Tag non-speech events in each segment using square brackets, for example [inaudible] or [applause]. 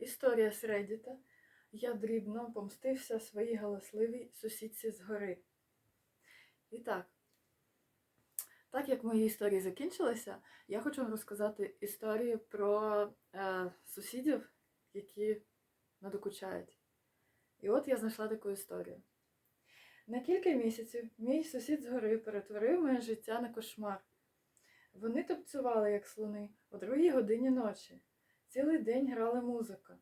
Історія з Реддіта. Я дрібно помстився своїй галасливій сусідці згори. І так, так як мої історії закінчилися, я хочу вам розказати історію про е, сусідів, які надокучають. І от я знайшла таку історію. На кілька місяців мій сусід згори перетворив моє життя на кошмар. Вони тупцювали, як слони, о другій годині ночі. Цілий день грала музика,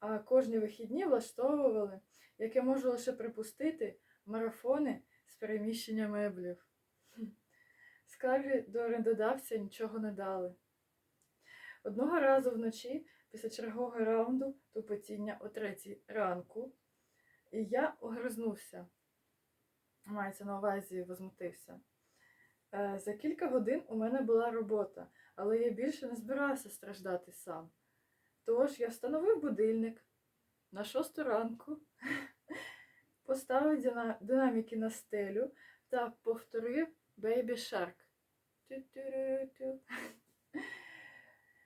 а кожні вихідні влаштовували, як я можу лише припустити, марафони з переміщення меблів. Скарги до орендодавця нічого не дали. Одного разу вночі, після чергового раунду тупотіння о третій ранку, і я огризнувся. Мається на увазі, возмутився. Е, За кілька годин у мене була робота, але я більше не збирався страждати сам. Тож я встановив будильник на шосту ранку, [laughs] поставив динаміки на стелю та повторив Baby Shark. [laughs]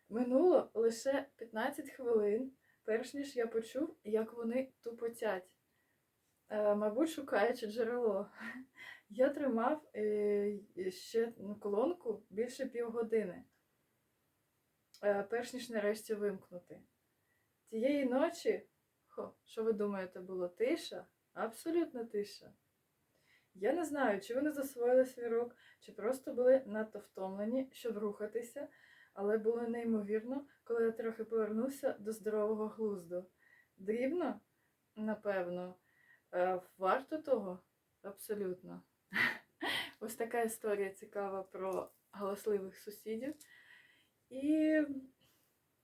Минуло лише 15 хвилин, перш ніж я почув, як вони тупотять. Е, мабуть, шукаючи джерело. [laughs] Я тримав е, ще колонку більше півгодини, перш ніж нарешті вимкнути. Тієї ночі, хо, що ви думаєте, було тиша? Абсолютно тиша. Я не знаю, чи вони засвоїли свій рок, чи просто були надто втомлені, щоб рухатися, але було неймовірно, коли я трохи повернувся до здорового глузду. Дрібно, напевно, е, варто того? Абсолютно. [laughs] Ось така історія цікава про галасливих сусідів. І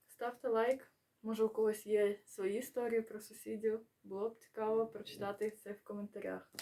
ставте лайк. Може, у когось є свої історії про сусідів. Було б цікаво прочитати це в коментарях.